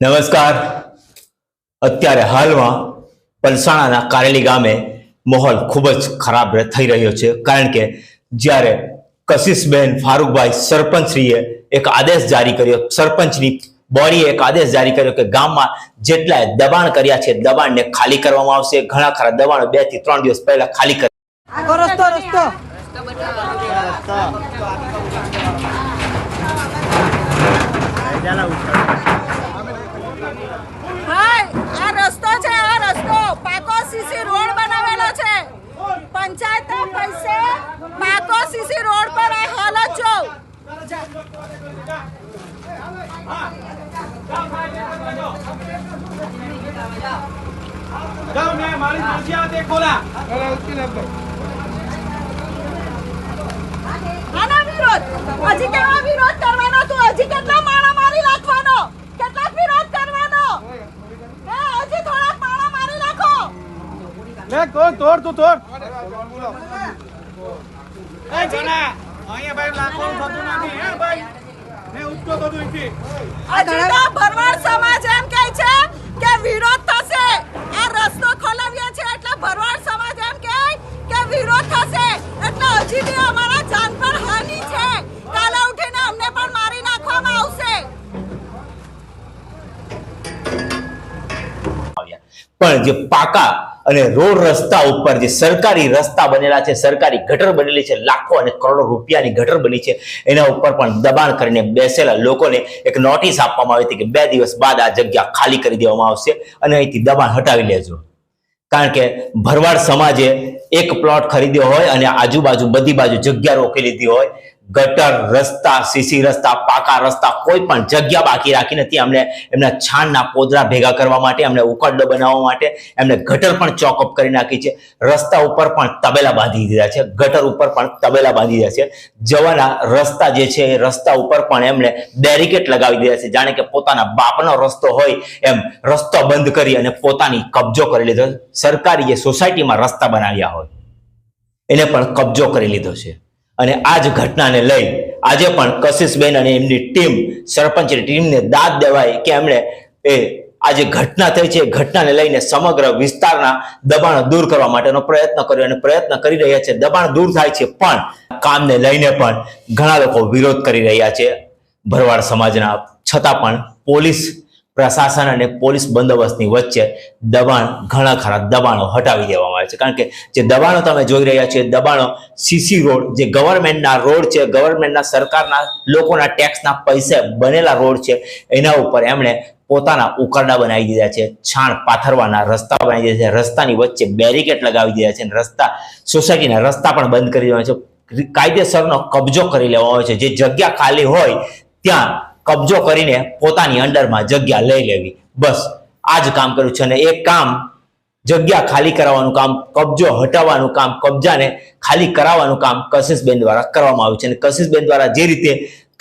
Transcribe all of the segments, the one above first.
નમસ્કાર. અત્યારે હાલમાં પલસાણાના કારેલી ગામે માહોલ ખૂબ જ ખરાબ થઈ રહ્યો છે. કારણ કે જ્યારે કશિશબેન ફારૂકભાઈ સરપંચશ્રીએ એક આદેશ જારી કર્યો, સરપંચની બોડીએ એક આદેશ જારી કર્યો કે ગામમાં જેટલા દબાણ કર્યા છે, દબાણને ખાલી કરવામાં આવશે. ઘણા ખરા દબાણો બેથી ત્રણ દિવસ પહેલા ખાલી કર રસ્તો રસ્તો. હાય આ રસ્તો છે આ રસ્તો. પાકો સીસી રોડ બનાવેલો છે. પંચાયત પૈસે પાકો સીસી રોડ પર આ હાલત જો જાઓ મેં મારી માસી તે ખોલા આનો વિરોધ હજી કેવો વિરોધ કરવાનો તું હજી કેટલા માણા મારી નાખવાનો કેટલાક વિરોધ કરવાનો હે હજી થોડાક માણા મારી નાખો લે તોડ તોડ તું તોડ. એ જણા અહીંયા ભાઈ લાખોનું થતું નથી હે ભાઈ? મેં ઉઠતો તો તું અહીંથી. ભરવાડ સમાજ એમ કહે છે કે વિરોધ થશે. આ રસ્તો ખોલાવ્યો છે એટલે ભરવાડ સમાજ એમ કહે કે વિરોધ થશે. એટલે હજી બી અમારા જાન પર હાનિ છે. કાલે ઉઠીને અમને પણ મારી નાખવામાં આવશે. પણ જે પાકા અને રોડ રસ્તા ઉપર જે સરકારી રસ્તા બનેલા છે, સરકારી ગટર બનેલી છે, લાખો અને કરોડો રૂપિયાની ગટર બની છે, એના ઉપર પણ દબાણ કરીને બેસેલા લોકોને એક નોટિસ આપવામાં આવી હતી કે બે દિવસ બાદ આ જગ્યા ખાલી કરી દેવામાં આવશે અને અહીંથી દબાણ હટાવી લેજો. કારણ કે ભરવાડ સમાજે એક પ્લોટ ખરીદ્યો હોય અને આજુબાજુ બધી બાજુ જગ્યા રોકી લીધી હોય ગટર, રસ્તા, સીસી રસ્તા, પાકા રસ્તા, કોઈ પણ જગ્યા બાકી રાખી નથી એમણે એમના છાણના પોદરા ભેગા કરવા માટે એમને ઉકડડો બનાવવા માટે એમણે ગટર પણ ચોકઅપ કરી નાખી છે. રસ્તા ઉપર પણ તબેલા બાંધી દીધા છે. ગટર ઉપર પણ તબેલા બાંધી દીધા છે. જવાના રસ્તા જે છે, એ રસ્તા ઉપર પણ એમણે બેરિકેટ લગાવી દીધા છે. જાણે કે પોતાના બાપનો રસ્તો હોય એમ રસ્તો બંધ કરી અને પોતાની કબજો કરી લીધો. સરકારી જે સોસાયટીમાં રસ્તા બનાવ્યા હોય, એને પણ કબજો કરી લીધો છે. અને આ જ ઘટનાને લઈ આજે પણ કશિશબેન અને એમની ટીમ, સરપંચની ટીમને દાદ દેવાય કે એમણે એ આ જે ઘટના થઈ છે, એ ઘટનાને લઈને સમગ્ર વિસ્તારના દબાણ દૂર કરવા માટેનો પ્રયત્ન કર્યો અને પ્રયત્ન કરી રહ્યા છે. દબાણ દૂર થાય છે પણ કામને લઈને પણ ઘણા લોકો વિરોધ કરી રહ્યા છે. ભરવાડ સમાજના છતાં પણ પોલીસ પ્રશાસન અને પોલીસ બંદોબસ્તની વચ્ચે દબાણ, ઘણા ખરા દબાણો હટાવી દેવામાં આવે છે. કારણ કે જે દબાણો તમે જોઈ રહ્યા છો, એ દબાણો સીસી રોડ, જે ગવર્મેન્ટના રોડ છે, ગવર્મેન્ટના સરકારના લોકોના ટેક્સના પૈસે બનેલા રોડ છે, એના ઉપર એમણે પોતાના ઉકરડા બનાવી દીધા છે, છાણ પાથરવાના રસ્તા બનાવી દીધા છે, રસ્તાની વચ્ચે બેરિકેડ લગાવી દીધા છે રસ્તા, સોસાયટીના રસ્તા પણ બંધ કરી દેવાના છે. કાયદેસરનો કબજો કરી લેવામાં આવે છે. જે જગ્યા ખાલી હોય, ત્યાં કબજો કરીને પોતાની અંડરમાં જગ્યા લઈ લેવી. બસ આ જ કામ કર્યું છે અને એ કામ જગ્યા ખાલી કરાવવાનું કામ, કબજો હટાવવાનું કામ, કબજાને ખાલી કરાવવાનું કામ કશિશબેન દ્વારા કરવામાં આવ્યું છે. અને કશિશબેન દ્વારા જે રીતે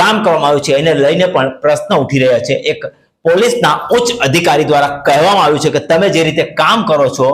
કામ કરવામાં આવ્યું છે, એને લઈને પણ પ્રશ્ન ઉઠી રહ્યા છે. એક પોલીસના ઉચ્ચ અધિકારી દ્વારા કહેવામાં આવ્યું છે કે તમે જે રીતે કામ કરો છો,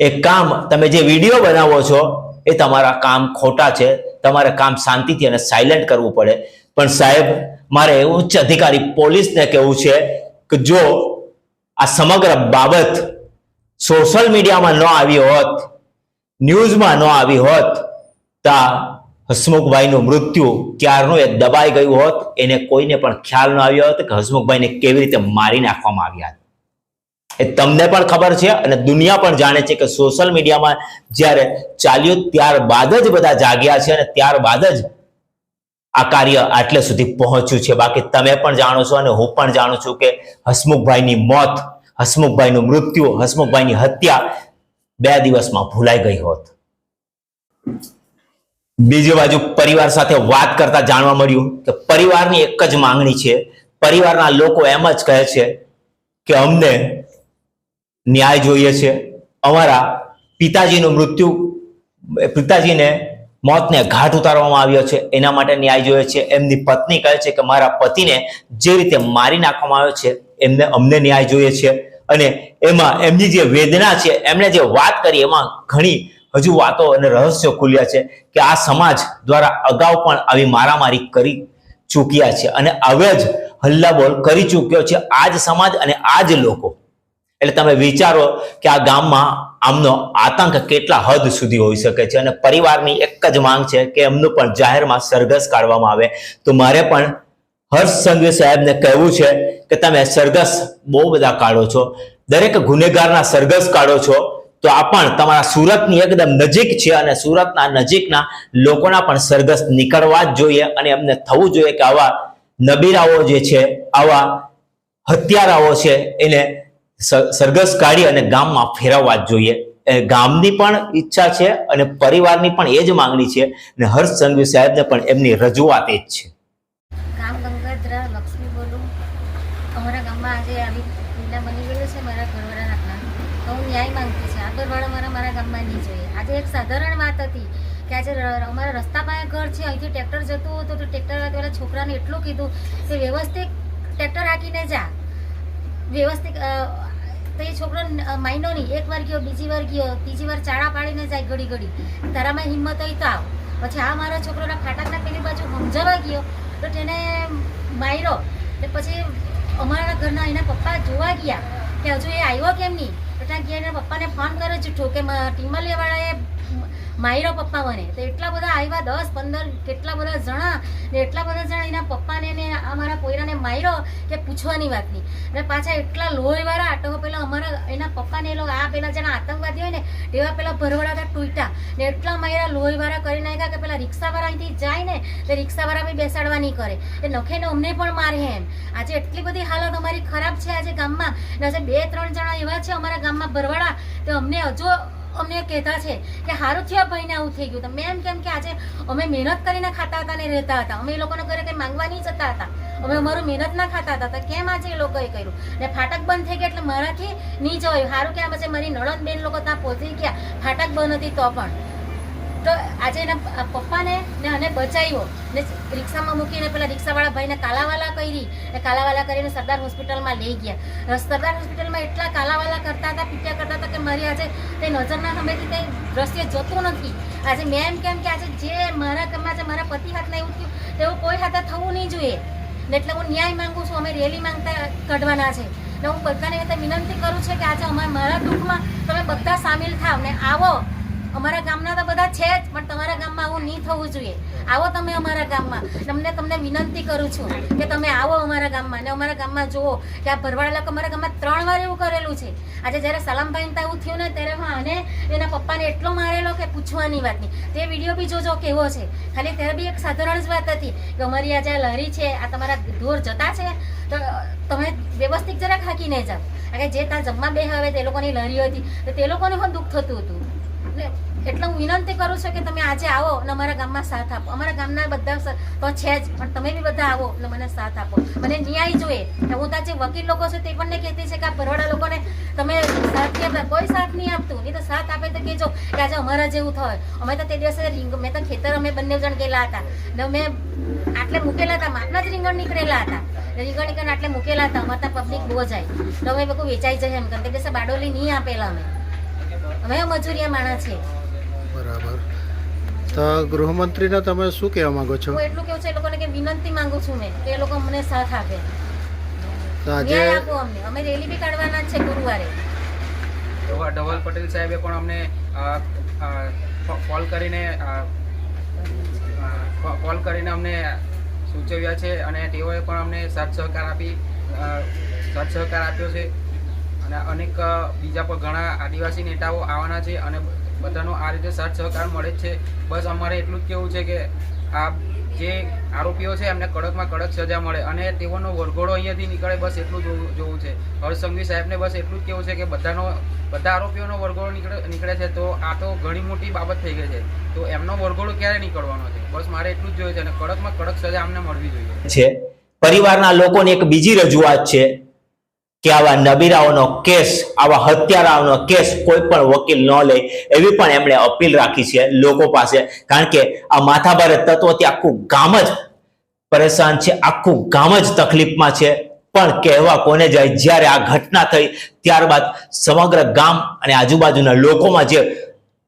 એ કામ તમે જે વીડિયો બનાવો છો, એ તમારા કામ ખોટા છે. તમારે કામ શાંતિથી અને સાયલેન્ટ કરવું પડે. પણ સાહેબ, મારે ઉચ્ચ અધિકારી પોલીસને કહેવું છે કે જો આ સમગ્ર બાબત સોશિયલ મીડિયામાં ન આવી હોત, ન્યૂઝમાં ન આવી હોત, તો હસમુખભાઈનું મૃત્યુ ક્યારનું એ દબાઈ ગયું હોત, એને કોઈને પણ ખ્યાલ ન આવ્યો હોત કે હસમુખભાઈને કેવી રીતે મારી નાખવામાં આવ્યા એ તમને પણ ખબર છે અને દુનિયા પણ જાણે છે કે સોશિયલ મીડિયામાં જ્યારે ચાલ્યું ત્યારબાદ જ બધા જાગ્યા છે અને ત્યારબાદ જ આ કાર્ય આટલે સુધી પહોંચ્યું છે. બાકી તમે પણ જાણો છો અને હું પણ જાણું છું કે હસમુખભાઈની મોત, હસમુખભાઈનું મૃત્યુ, હસમુખભાઈની હત્યા બે દિવસમાં ભૂલાઈ ગઈ હોત. બીજી બાજુ પરિવાર સાથે વાત કરતા જાણવા મળ્યું કે પરિવારની એક જ માંગણી છે. પરિવારના લોકો એમ જ કહે છે કે અમને ન્યાય જોઈએ છે. અમારા પિતાજીનું મૃત્યુ, પિતાજીને મોતને ઘાટ ઉતારવામાં આવ્યો છે. એના માટે ન્યાય જોઈએ છે. એમની પત્ની કહે છે કે મારા પતિને જે રીતે મારી નાખવામાં આવ્યો છે, એમને અમને ન્યાય જોઈએ છે. અને એમાં એમની જે વેદના છે, એમણે જે વાત કરી, એમાં ઘણી હજુ વાતો અને રહસ્યો ખુલ્યા છે કે આ સમાજ દ્વારા અગાઉ પણ આવી મારામારી કરી ચૂક્યા છે. અને હવે જ હલ્લાબોલ કરી ચૂક્યો છે. આ જ સમાજ અને આ જ લોકો એટલે તમે વિચારો કે આ ગામમાં આમનો આતંક કેટલા હદ સુધી હોઈ શકે છે અને પરિવારની એક જ માંગ છે કે એમનું પણ જાહેરમાં સરઘસ કાઢવામાં આવે. તો મારે પણ હર્ષ સંઘવી સાહેબને કહેવું છે કે તમે સરઘસ બહુ બધા કાઢો છો. દરેક ગુનેગારના સરઘસ કાઢો છો. તો આ પણ તમારા સુરતની એકદમ નજીક છે અને સુરતના નજીકના લોકોના પણ સરઘસ નીકળવા જ જોઈએ અને એમને થવું જોઈએ કે આવા નબીરાઓ જે છે, આવા હત્યારાઓ છે, એને સરઘસ કાઢી અને ગામમાં ફેરવવા જ જોઈએ. ગામની પણ ઈચ્છા છે અને પરિવારની પણ એ જ માંગણી છે અને હર્ષ સંઘવી સાહેબને પણ એમની રજૂઆત એ જ છે. ગામ ગંગાધરા, લક્ષ્મી બોલું. અમારા ગામમાં આજે આવી પીડા બની ગયેલો છે મારા ઘરવાળાના ઘર. તો હું ન્યાય માંગતી છે. આગળવાળા મારા મારા ગામમાં નહીં જોઈએ. આજે એક સાધારણ વાત હતી કે આજે અમારા રસ્તા પાસે ઘર છે, અહીંથી ટ્રેક્ટર જતું હતું તો ટ્રેક્ટર વાળા છોકરાને એટલું કીધું કે વ્યવસ્થિત ટ્રેક્ટર હાંકીને જા. વ્યવસ્થિત તો એ છોકરો મહિનો નહીં. એક વાર ગયો, બીજી વાર ગયો, ત્રીજી વાર ચાળા પાડીને જાય ઘડી ઘડી. તારામાં હિંમત હોય તો આવ. પછી આ મારા છોકરોના ફાટકના પેલી બાજુ સમજાવવા ગયો. તો તેને માર્યો. ને પછી અમારા ઘરના એના પપ્પા જોવા ગયા કે હજુ એ આવ્યો કેમ નહીં? તો ત્યાં ગયા એના પપ્પાને ફોન કર્યો જૂઠો કે ટીમલિયાવાળાએ માર્યો પપ્પા બને તો એટલા બધા આવ્યા દસ, પંદર, કેટલા બધા જણા ને એટલા બધા જણા એના પપ્પાને ને અમારા પોયરાને માર્યો કે પૂછવાની વાત નહીં. અને પાછા એટલા લોહીવાળા તો પેલા અમારા એના પપ્પાને એ લોકો આ પેલા જણા આતંકવાદી હોય ને એવા પેલા ભરવડાતા તૂટ્યા ને એટલા માયરા લોહીવાળા કરી નાખ્યા કે પેલા રિક્ષાવાળા અહીંથી જાય ને, તે રિક્ષાવાળા બી બેસાડવા નહીં કરે. એ નખે અમને પણ મારે એમ. આજે એટલી બધી હાલત અમારી ખરાબ છે આજે ગામમાં. ને આજે બે, ત્રણ જણા એવા છે અમારા ગામમાં ભરવાડા. તો અમને હજુ અમને કહેતા છે કે સારું થયા ભાઈને આવું થઈ ગયું. તમે એમ કેમ કે આજે અમે મહેનત કરીને ખાતા હતા ને રહેતા હતા. અમે એ લોકોને ઘરે કંઈ માંગવા નહીં જતા હતા. અમે અમારું મહેનત ના ખાતા હતા. તો કેમ આજે એ લોકોએ કર્યું? ને ફાટક બંધ થઈ ગયા એટલે મારાથી નહીં જવાયું. સારું કે આ પછી મારી નણંદ બેન લોકો ત્યાં પહોંચી ગયા. ફાટક બંધ હતી તો પણ. તો આજે એના પપ્પાને ને અને બચાવ્યો. ને રિક્ષામાં મૂકીને પેલા રિક્ષાવાળા ભાઈને કાલાવાલા કરી ને કાલાવાલા કરીને સરદાર હોસ્પિટલમાં લઈ ગયા. સરદાર હોસ્પિટલમાં એટલા કાલાવાલા કરતા હતા, પીટ્યા કરતા હતા કે મારી આજે તે નજરના સમયથી કંઈ દ્રશ્ય જતું નથી. આજે મેં એમ કેમ કે આજે જે મારા ઘરમાં જે મારા પતિ હાથને એવું થયું તેવું કોઈ હાથે થવું નહીં જોઈએ. એટલે હું ન્યાય માંગુ છું, અમે રેલી માંગતા કાઢવાના છે. ને હું બધાને વિનંતી કરું છું કે આજે અમારા મારા દુઃખમાં તમે બધા સામેલ થાવ ને આવો. અમારા ગામના તો બધા છે જ, પણ તમારા ગામમાં આવું નહીં થવું જોઈએ. આવો તમે અમારા ગામમાં. તમને તમને વિનંતી કરું છું કે તમે આવો અમારા ગામમાં. અને અમારા ગામમાં જુઓ કે આ ભરવાડા લોકો અમારા ગામમાં ત્રણ વાર એવું કરેલું છે. આજે જ્યારે સલામભાઈને ત્યાં એવું થયું ને, ત્યારે હું આને એના પપ્પાને એટલો મારેલો કે પૂછવાની વાત નહીં. તે વીડિયો બી જોજો કેવો છે. ખાલી ત્યારે બી એક સાધારણ જ વાત હતી કે અમારી આજે આ લહેરી છે, આ તમારા ઢોર જતા છે, તો તમે વ્યવસ્થિત જરાક હાકીને જાઓ. કારણ કે જે ત્યાં જમવા બે હવે તે લોકોની લહેરી હતી, તો તે લોકોને પણ દુઃખ થતું હતું. એટલે એટલે હું વિનંતી કરું છું કે તમે આજે આવો અને અમારા ગામમાં સાથ આપો. અમારા ગામના બધા તો છે જ, પણ તમે બી બધા આવો અને મને સાથ આપો. મને ન્યાય જોઈએ. હું ત્યાં જે વકીલ લોકો છે તે પણ કહેતી છે કે આ ભરવાડા લોકોને તમે સાથ નહીં આપતા. કોઈ સાથ નહીં આપતું. નહીં તો સાથ આપે તો કહેજો કે આજે અમારા જેવું થાય. અમે તો તે દિવસે રીંગ મેં તો ખેતર અમે બંને જણ ગયેલા હતા. ને અમે આટલે મૂકેલા હતા. માટલા જ રીંગણ નીકળેલા હતા. રીંગણ નીકળીને આટલે મૂકેલા હતા. અમારે પબ્લિક બહુ જાય તો અમે લોકો વેચાઈ જાય એમ કરીને. તે દિવસે બાડોલી નહીં આપેલા અમે. અમે મજૂરિયા માણસ છે. બરાબર. તો ગૃહમંત્રીને તમે શું કહેવા માંગો છો? હું એટલું કેવું છે એ લોકોને કે વિનંતી માંગુ છું મેં કે એ લોકો અમને સાથ આપે. ન્યાય આપો અમને. અમે રેલી બી કાઢવાના છે ગુરુવારે. ધવલ પટેલ સાહેબે પણ અમને કોલ કરીને કોલ કરીને અમને સૂચવ્યા છે અને તેઓએ પણ અમને સાથ સહકાર આપી સાથ સહકાર આપ્યો છે. અને અનેક બીજા પણ ઘણા આદિવાસી નેતાઓ આવવાના છે અને બધાનો આ રીતે સાથ સહકાર મળે છે. બસ અમારે એટલું જ કેવું છે કે આ જે આરોપીઓ છે એમને કડકમાં કડક સજા મળે અને તેઓનો વરઘોડો અહીંયાથી નીકળે બસ એટલું જોવું છે. હર્ષ સંઘવી સાહેબને બસ એટલું જ કેવું છે કે બધાનો, બધા આરોપીઓનો વરઘોડો નીકળે નીકળે છે તો આ તો ઘણી મોટી બાબત થઈ ગઈ છે. તો એમનો વરઘોડો ક્યારે નીકળવાનો છે? બસ મારે એટલું જ જોઈએ છે અને કડકમાં કડક સજા અમને મળવી જોઈએ. છે. પરિવારના લોકોની એક બીજી રજૂઆત છે. કે આવા નબીરાઓનો કેસ, આવા હત્યારાઓનો કેસ કોઈ પણ વકીલ ન લે એવી પણ એમણે અપીલ રાખી છે લોકો પાસે. કારણ કે આ માથાભારે તત્વોથી આખું ગામ જ પરેશાન છે, આખું ગામ જ તકલીફમાં છે. પણ કહેવા કોને જાય, જ્યારે આ ઘટના થઈ, ત્યારબાદ સમગ્ર ગામ અને આજુબાજુના લોકોમાં જે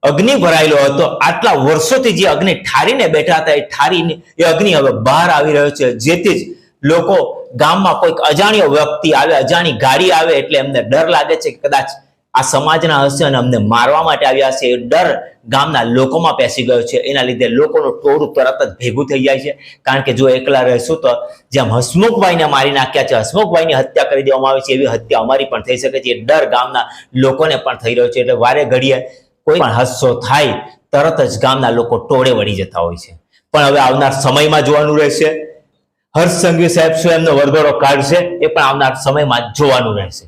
અગ્નિ ભરાયેલો હતો, આટલા વર્ષોથી જે અગ્નિ ઠારીને બેઠા હતા, એ ઠારીને, એ અગ્નિ હવે બહાર આવી રહ્યો છે. જેથી જ લોકો ગામમાં કોઈક અજાણ્યો વ્યક્તિ આવે, અજાણી ગાડી આવે એટલે એમને ડર લાગે છે કદાચ આ સમાજના હશે અને અમને મારવા માટે આવ્યા છે. એ ડર ગામના લોકોમાં પેસી ગયો છે. એના લીધે લોકોનું ટોળું તરત જ ભેગું થઈ જાય છે. કારણ કે જો એકલા રહેશું તો જેમ હસમુખભાઈને મારી નાખ્યા છે, હસમુખભાઈની હત્યા કરી દેવામાં આવી છે, એવી હત્યા અમારી પણ થઈ શકે છે. એ ડર ગામના લોકોને પણ થઈ રહ્યો છે. એટલે વારે ઘડીએ કોઈ પણ હાદસો થાય, તરત જ ગામના લોકો ટોળે વળી જતા હોય છે. પણ હવે આવનાર સમયમાં જોવાનું રહેશે. હર્ષ સંઘવી સાહેબ શું એમનો વરઘોડો કાઢશે એ પણ આવનાર સમયમાં જોવાનું રહેશે.